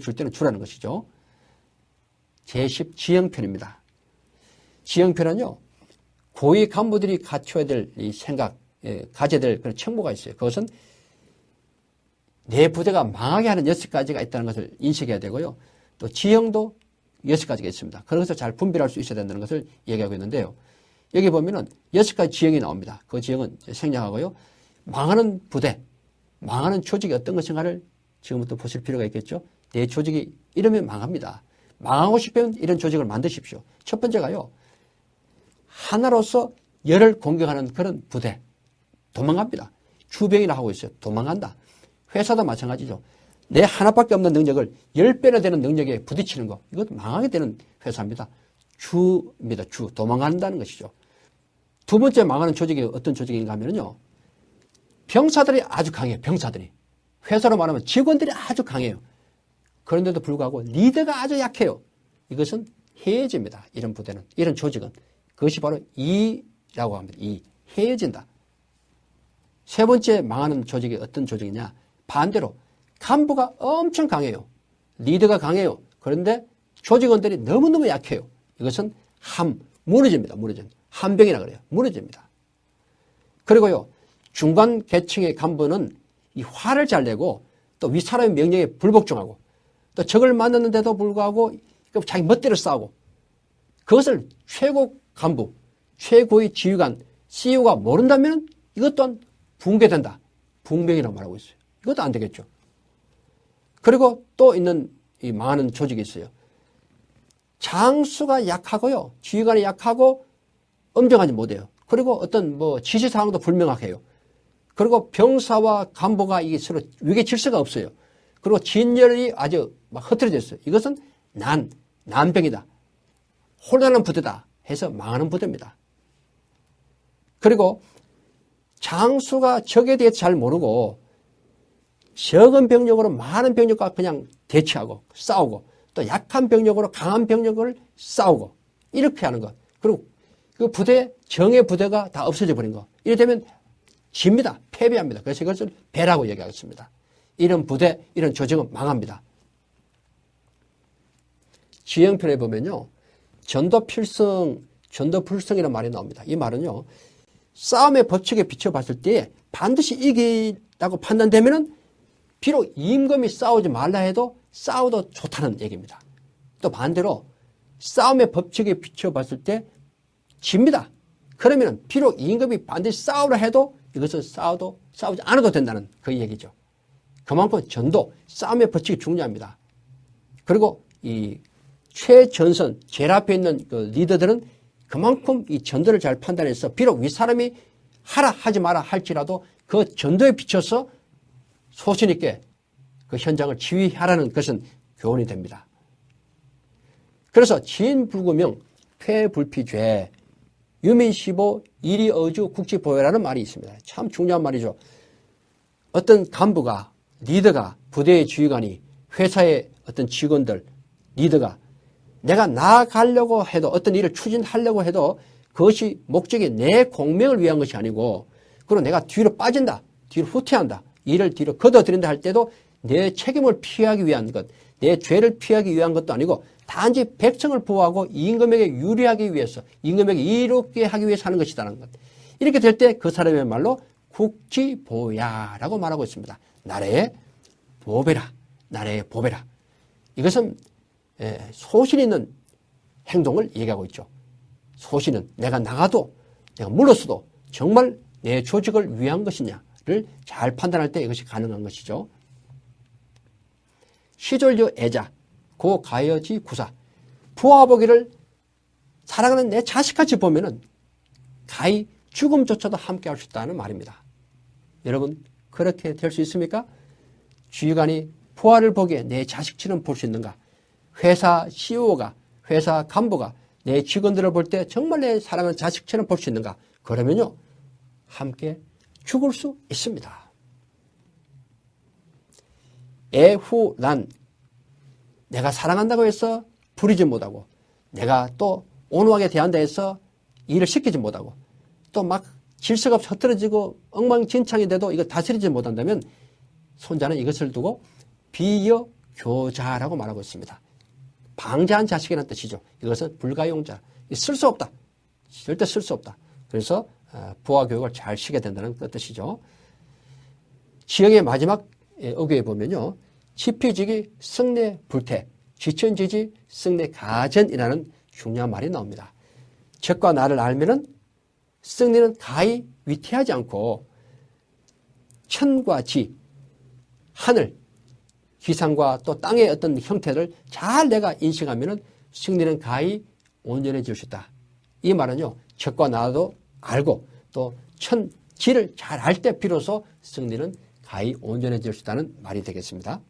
줄 때는 주라는 것이죠. 제10 지형편입니다. 지형편은요. 고위 간부들이 갖춰야 될 이 생각, 예, 가져야 될 그런 책무가 있어요. 그것은 내 부대가 망하게 하는 여섯 가지가 있다는 것을 인식해야 되고요. 또 지형도 여섯 가지가 있습니다. 그런 것을 잘 분별할 수 있어야 된다는 것을 얘기하고 있는데요. 여기 보면은 여섯 가지 지형이 나옵니다. 그 지형은 생략하고요. 망하는 부대, 망하는 조직이 어떤 것인가를 지금부터 보실 필요가 있겠죠. 내 조직이 이러면 망합니다. 망하고 싶으면 이런 조직을 만드십시오. 첫 번째가요. 하나로서 열을 공격하는 그런 부대. 도망갑니다. 주병이라 하고 있어요. 도망간다. 회사도 마찬가지죠. 내 하나밖에 없는 능력을 열배나 되는 능력에 부딪히는 거. 이것도 망하게 되는 회사입니다. 주입니다. 주. 도망간다는 것이죠. 두 번째 망하는 조직이 어떤 조직인가 하면요. 병사들이 아주 강해요. 병사들이. 회사로 말하면 직원들이 아주 강해요. 그런데도 불구하고 리더가 아주 약해요. 이것은 해해집니다. 이런 부대는. 이런 조직은. 그것이 바로 이라고 합니다. 이. 해해진다. 세 번째 망하는 조직이 어떤 조직이냐. 반대로 간부가 엄청 강해요. 리더가 강해요. 그런데 조직원들이 너무너무 약해요. 이것은 함, 무너집니다. 무너집니다. 함병이라 그래요. 무너집니다. 그리고요, 중간 계층의 간부는 이 화를 잘 내고 또 윗사람의 명령에 불복종하고 또 적을 만났는데도 불구하고 자기 멋대로 싸우고 그것을 최고 간부, 최고의 지휘관, CEO가 모른다면 이것 또한 붕괴된다. 붕병이라고 말하고 있어요. 이것도 안 되겠죠. 그리고 또 있는 이 많은 조직이 있어요. 장수가 약하고요. 지휘관이 약하고 엄정하지 못해요. 그리고 어떤 뭐 지시사항도 불명확해요. 그리고 병사와 간부가 이게 서로 위계 질서가 없어요. 그리고 진열이 아주 막 흐트러져 있어요. 이것은 난, 난병이다. 혼란한 부대다 해서 망하는 부대입니다. 그리고 장수가 적에 대해서 잘 모르고 적은 병력으로 많은 병력과 그냥 대치하고 싸우고 또 약한 병력으로 강한 병력을 싸우고 이렇게 하는 것. 그리고 그 부대, 정의 부대가 다 없어져 버린 거. 이래 되면 집니다. 패배합니다. 그래서 이것을 배라고 얘기하겠습니다. 이런 부대, 이런 조직은 망합니다. 지형편에 보면요. 전도 필성, 전도 불성이라는 말이 나옵니다. 이 말은요. 싸움의 법칙에 비춰봤을 때 반드시 이기라고 판단되면은 비록 임금이 싸우지 말라 해도 싸워도 좋다는 얘기입니다. 또 반대로 싸움의 법칙에 비춰봤을 때 집니다. 그러면 비록 임금이 반드시 싸우라 해도 이것은 싸워도 싸우지 않아도 된다는 그 얘기죠. 그만큼 전도, 싸움의 법칙이 중요합니다. 그리고 이 최전선, 제일 앞에 있는 그 리더들은 그만큼 이 전도를 잘 판단해서 비록 윗사람이 하라 하지 마라 할지라도 그 전도에 비춰서 소신 있게 그 현장을 지휘하라는 것은 교훈이 됩니다. 그래서 지인불구명, 폐불피죄, 유민시보, 이리어주, 국지보여라는 말이 있습니다. 참 중요한 말이죠. 어떤 간부가, 리더가, 부대의 지휘관이, 회사의 어떤 직원들, 리더가 내가 나아가려고 해도 어떤 일을 추진하려고 해도 그것이 목적이 내 공명을 위한 것이 아니고 그리고 내가 뒤로 빠진다. 뒤로 후퇴한다. 일을 뒤로 걷어들인다 할 때도 내 책임을 피하기 위한 것, 내 죄를 피하기 위한 것도 아니고 단지 백성을 보호하고 임금에게 유리하기 위해서 임금에게 이롭게 하기 위해서 하는 것이다는 것. 이렇게 될 때 그 사람의 말로 국지보야라고 말하고 있습니다. 나라의 보배라. 나라의 보배라. 이것은 소신 있는 행동을 얘기하고 있죠. 소신은 내가 나가도 내가 물러서도 정말 내 조직을 위한 것이냐를 잘 판단할 때 이것이 가능한 것이죠. 시졸류 애자, 고 가여지 구사. 부하 보기를 사랑하는 내 자식같이 보면은 가히 죽음조차도 함께 할 수 있다는 말입니다. 여러분, 그렇게 될 수 있습니까? 주의관이 부하를 보기에 내 자식처럼 볼 수 있는가? 회사 CEO가, 회사 간부가 내 직원들을 볼 때 정말 내 사랑하는 자식처럼 볼 수 있는가? 그러면요, 함께 죽을 수 있습니다. 애후란, 내가 사랑한다고 해서 부리지 못하고, 내가 또 온화하게 대한다 해서 일을 시키지 못하고, 또 막 질서가 흐트러지고 엉망진창이 돼도 이거 다스리지 못한다면 손자는 이것을 두고 비여 교자라고 말하고 있습니다. 방자한 자식이라는 뜻이죠. 이것은 불가용자. 쓸 수 없다. 절대 쓸 수 없다. 그래서 어, 부하 교육을 잘 시켜야 된다는 뜻이죠. 지형의 마지막 어귀에 보면요. 지피지기 승내 불태, 지천지지 승내 가전이라는 중요한 말이 나옵니다. 적과 나를 알면은 승리는 가히 위태하지 않고 천과 지, 하늘, 기상과 또 땅의 어떤 형태를 잘 내가 인식하면은 승리는 가히 온전해질 수 있다. 이 말은요, 적과 나도 알고 또 천, 지를 잘 알 때 비로소 승리는 가히 온전해질 수 있다는 말이 되겠습니다.